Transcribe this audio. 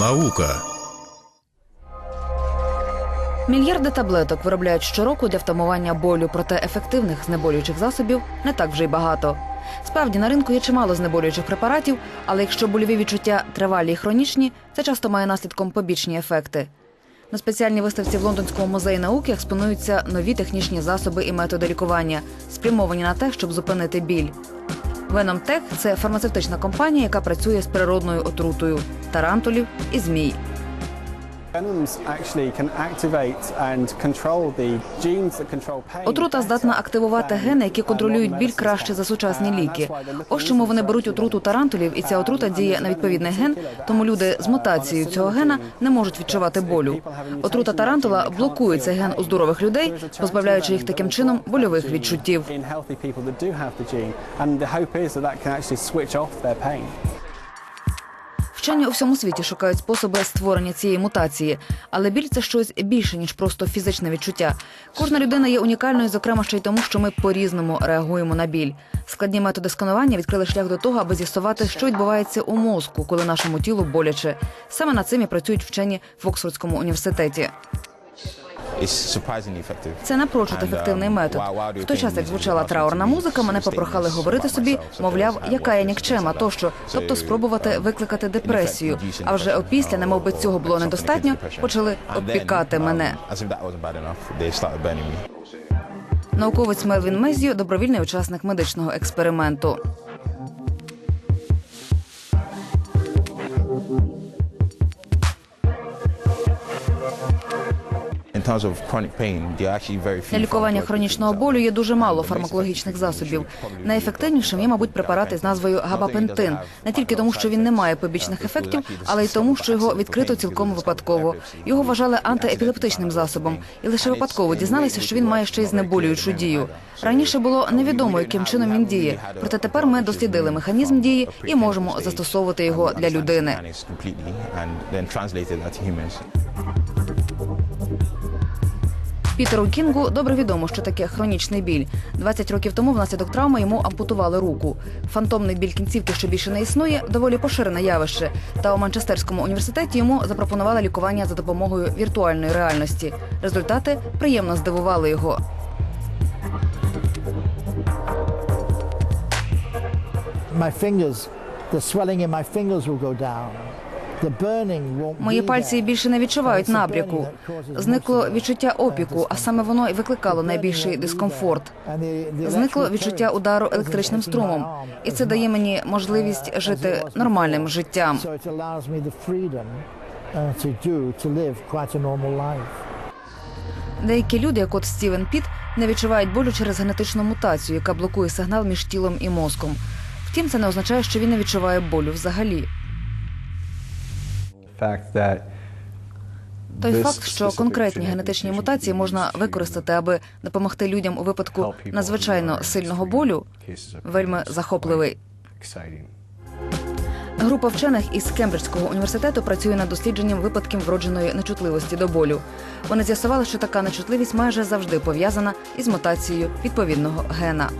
Наука. Мільярди таблеток виробляють щороку для втамування болю, проте ефективних знеболюючих засобів не так вже й багато. Справді на ринку є чимало знеболюючих препаратів, але якщо больові відчуття тривалі і хронічні, це часто має наслідком побічні ефекти. На спеціальній виставці в Лондонському музеї науки експонуються нові технічні засоби і методи лікування, спрямовані на те, щоб зупинити біль. Venom – це фармацевтична компанія, яка працює з природною отрутою тарантулів і змій. Отрута здатна активувати гени, які контролюють біль краще за сучасні ліки. Ось чому вони беруть отруту тарантулів, і ця отрута діє на відповідний ген. Тому люди з мутацією цього гена не можуть відчувати болю. Отрута тарантула блокує цей ген у здорових людей, позбавляючи їх таким чином больових відчуттів. Вчені у всьому світі шукають способи створення цієї мутації, але біль це щось більше ніж просто фізичне відчуття. Кожна людина є унікальною, зокрема ще й тому, що ми по-різному реагуємо на біль. Складні методи сканування відкрили шлях до того, аби з'ясувати, що відбувається у мозку, коли нашому тілу боляче. Саме над цим і працюють вчені в Оксфордському університеті. Це напрочуд ефективний um, метод. В той час, як звучала траурна музика, мене попрохали говорити собі, мовляв, яка я нікчема, тощо, тобто спробувати um, викликати депресію. А вже опісля, немов би цього було недостатньо, почали обпікати um, мене. Науковець Мелвін Мезіо – добровільний учасник медичного експерименту. Для лікування хронічного болю є дуже мало фармакологічних засобів. Найефективнішим є, мабуть, препарати з назвою габапентин. Не тільки тому, що він не має побічних ефектів, але й тому, що його відкрито цілком випадково. Його вважали антиепілептичним засобом, і лише випадково дізналися, що він має ще й знеболюючу дію. Раніше було невідомо, яким чином він діє. Проте тепер ми дослідили механізм дії і можемо застосовувати його для людини. Пітеру Кінгу добре відомо, що таке хронічний біль. 20 років тому внаслідок травми йому ампутували руку. Фантомний біль кінцівки, що більше не існує, доволі поширене явище. Та у Манчестерському університеті йому запропонували лікування за допомогою віртуальної реальності. Результати приємно здивували його. my fingers, the swelling in my fingers will go down. Мої пальці більше не відчувають набряку. Зникло відчуття опіку, а саме воно і викликало найбільший дискомфорт. Зникло відчуття удару електричним струмом, і це дає мені можливість жити нормальним життям. Uh. Деякі люди, як от Стівен Піт, не відчувають болю через генетичну мутацію, яка блокує сигнал між тілом і мозком. Втім, це не означає, що він не відчуває болю взагалі. Той факт, що конкретні генетичні мутації можна використати, аби допомогти людям у випадку надзвичайно сильного болю, вельми захопливий. Група вчених із Кембриджського університету працює над дослідженням випадків вродженої нечутливості до болю. Вони з'ясували, що така нечутливість майже завжди пов'язана із мутацією відповідного гена.